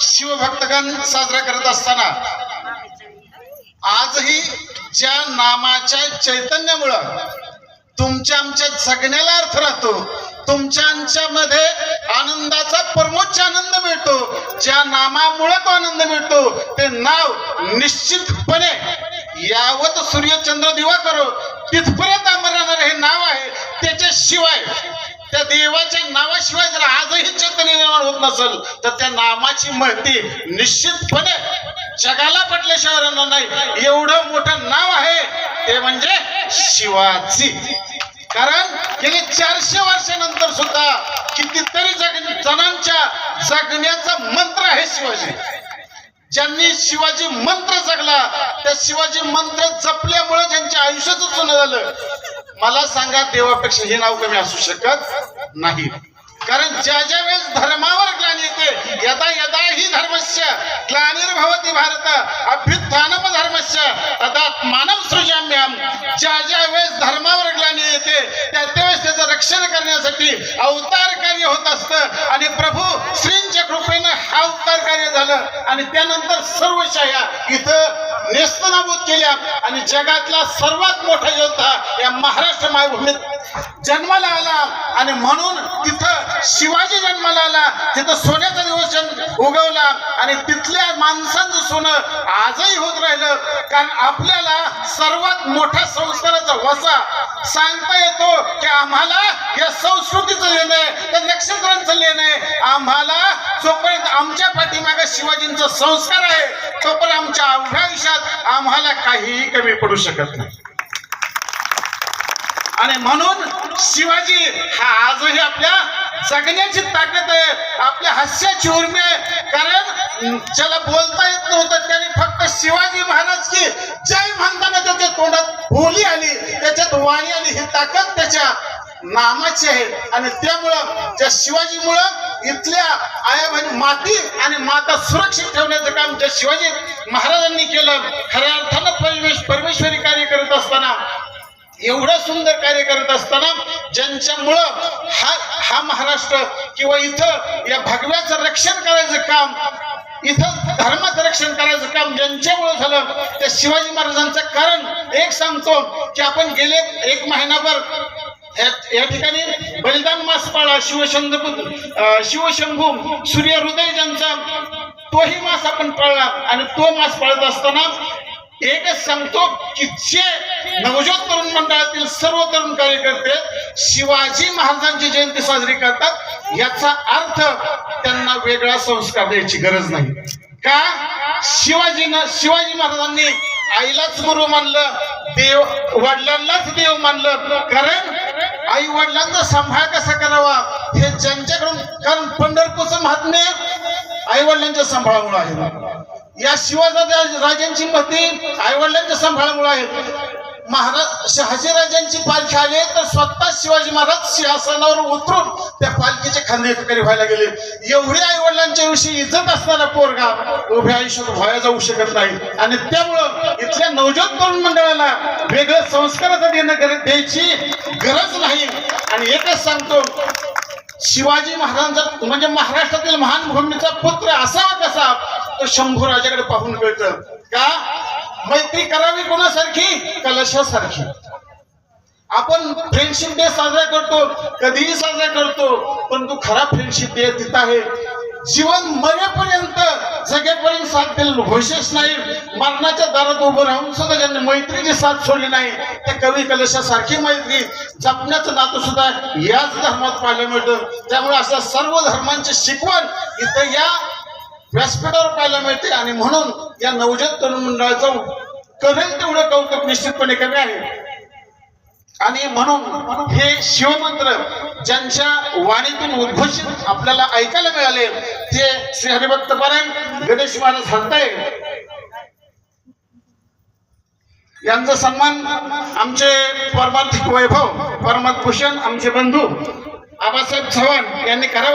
शिवभक्तगण साजरा करत असताना आजही ज्या नामाच्या चैतन्यामुळं तुमच्या आमच्या जगण्याला अर्थ राहतो तुमच्या आमच्यामध्ये आनंदाचा परमोच्च आनंद मिळतो ज्या नामामुळे तो आनंद मिळतो ते नाव निश्चितपणे यावत सूर्यचंद्र दिवा करो तिथपर्यंत अमर राहणार हे नाव आहे त्याच्याशिवाय त्या देवाच्या नावाशिवाय जर आजही चैतन्य निर्माण होत नसेल तर त्या नामाची महती निश्चितपणे जगाला पटल्याशिवाय राहणार नाही. एवढं मोठं नाव आहे ते म्हणजे शिवाजी. कारण गेले चारशे वर्षानंतर सुद्धा कितीतरी जग जणांच्या जगण्याचा मंत्र आहे शिवाजी. ज्यांनी शिवाजी मंत्र जगला त्या शिवाजी मंत्र जपल्यामुळे ज्यांच्या आयुष्याचं सोनं झालं मला सांगा देवापेक्षा हे नाव कमी असू शकत नाही. कारण ज्या ज्या वेळेस धर्मावर ग्लानी येते यदा यदा ही धर्मस्य ग्लानिर्भवती भारत अभ्युत्थानम धर्मस्य तदा मानव सृजाम्याम ज्या ज्या वेळेस धर्मावर ग्लानी येते त्या त्यावेळेस त्याचं रक्षण करण्यासाठी अवतार कार्य होत असतं. आणि त्यानंतर सर्व शाह्या इथं नेस्तनाबूत केल्या आणि जगातला सर्वात मोठा योद्धा या महाराष्ट्र मायभूमीत जन्माला आला आणि म्हणून तिथं शिवाजी जन्माला आला. तिथं सोन्याचा उगवला आणि तिथल्या माणसांचं सोनं आजही होत राहिलं. कारण आपल्याला सर्वात मोठा संस्काराचा वसा सांगता येतो की आम्हाला या संस्कृतीचं लेणं आहे त्या नक्षत्रांचं लेणं आहे. आम्हाला जोपर्यंत आमच्या पाठीमागे शिवाजींचा संस्कार आहे तोपर्यंत आमच्या अवघ्या आयुष्यात आम्हाला काहीही कमी पडू शकत नाही. आणि म्हणून शिवाजी हा आजही आपल्या जगण्याची ताकद आहे आपल्या हास्याची उर्मी आहे. कारण ज्याला बोलता येत नव्हतं त्याने फक्त शिवाजी महाराज की जय म्हणताना त्याच्या तोंडात बोली आली त्याच्यात वाणी आली. ही ताकद त्याच्या नामाची आहे. आणि त्यामुळं त्या शिवाजीमुळं इथल्या आया म्हणजे माती आणि माता सुरक्षित ठेवण्याचं काम ज्या शिवाजी महाराजांनी केलं खऱ्या अर्थानं परमेश परमेश्वरी कार्य करत असताना एवढं सुंदर कार्य करत असताना ज्यांच्यामुळं हा हा महाराष्ट्र किंवा इथं या भगव्याचं रक्षण करायचं काम इथं धर्माचं रक्षण करायचं काम ज्यांच्यामुळं झालं त्या शिवाजी महाराजांचं कारण एक सांगतो की आपण गेले एक महिनाभर या या ठिकाणी बलिदान मास पाळा शिवशंभ शिवशंभू सूर्य हृदय ज्यांचा तोही मास आपण पाळला आणि तो मास पाळत असताना एकच सांगतो की जे नवजोत तरुण मंडळातील सर्व तरुण कार्यकर्ते शिवाजी महाराजांची जयंती साजरी करतात. याचा अर्थ त्यांना वेगळा संस्कार द्यायची गरज नाही. का? शिवाजीनं शिवाजी महाराजांनी आईलाच गुरु मानलं देव वडिलांनाच देव मानलं. कारण आई वडिलांचा सांभाळ कसा करावा हे ज्यांच्याकडून कारण पंढरपूरचं महात्म्य आई वडिलांच्या सांभाळामुळे आहे. या शिवाजी राजांची मती आई वडिलांच्या सांभाळामुळे आहे. महाराज शहाजीराजांची पालखी आली तर स्वतः शिवाजी महाराज सिंहासनावर उतरून त्या पालखीचे खांदे करी व्हायला गेले. एवढी आई वडिलांच्या विषयी इज्जत असणारा पोरगा उभ्या आयुष्यात व्हायला जाऊ शकत नाही. आणि त्यामुळं इथल्या नवजोत तरुण मंडळाला वेगळं संस्काराचं देणं गरज द्यायची गरज नाही. आणि एकच सांगतो शिवाजी महाराजांचा म्हणजे महाराष्ट्रातील महान भूमीचा पुत्र असावा कसा तो शंभू राजाकडे पाहून कळतं. का? मैत्री करावी कोणासारखी? कलशासारखी. आपण फ्रेंडशिप डे साजरा करतो कधीही साजरा करतो पण तो खरा फ्रेंडशिप डे तिथं आहे. जीवन मरेपर्यंत जगेपर्यंत साथ दिलेलं घोषेच नाही. मरणाच्या दारात उभं राहून सुद्धा ज्यांनी मैत्रीची साथ सोडली नाही त्या कवी कलशासारखी मैत्री. जपण्याचं नातं सुद्धा याच धर्मात पाहायला मिळतं. त्यामुळे असं सर्व धर्मांची शिकवण इथं या व्यासपीठावर पाहायला मिळते आणि म्हणून या नवजात तरुण मंडळाचं करेल तेवढं कौतुक निश्चितपणे कमी आहे. आणि म्हणून हे शिवमंत्र ज्यांच्या वाणीतून उद्घोषित आपल्याला ऐकायला मिळाले ते श्री हरिभक्त पारायण गणेश महाराज सांगताय. यांचा सन्मान आमचे परमार्थिक वैभव परमात भूषण आमचे बंधू आबासाहेब चव्हाण यांनी करावा.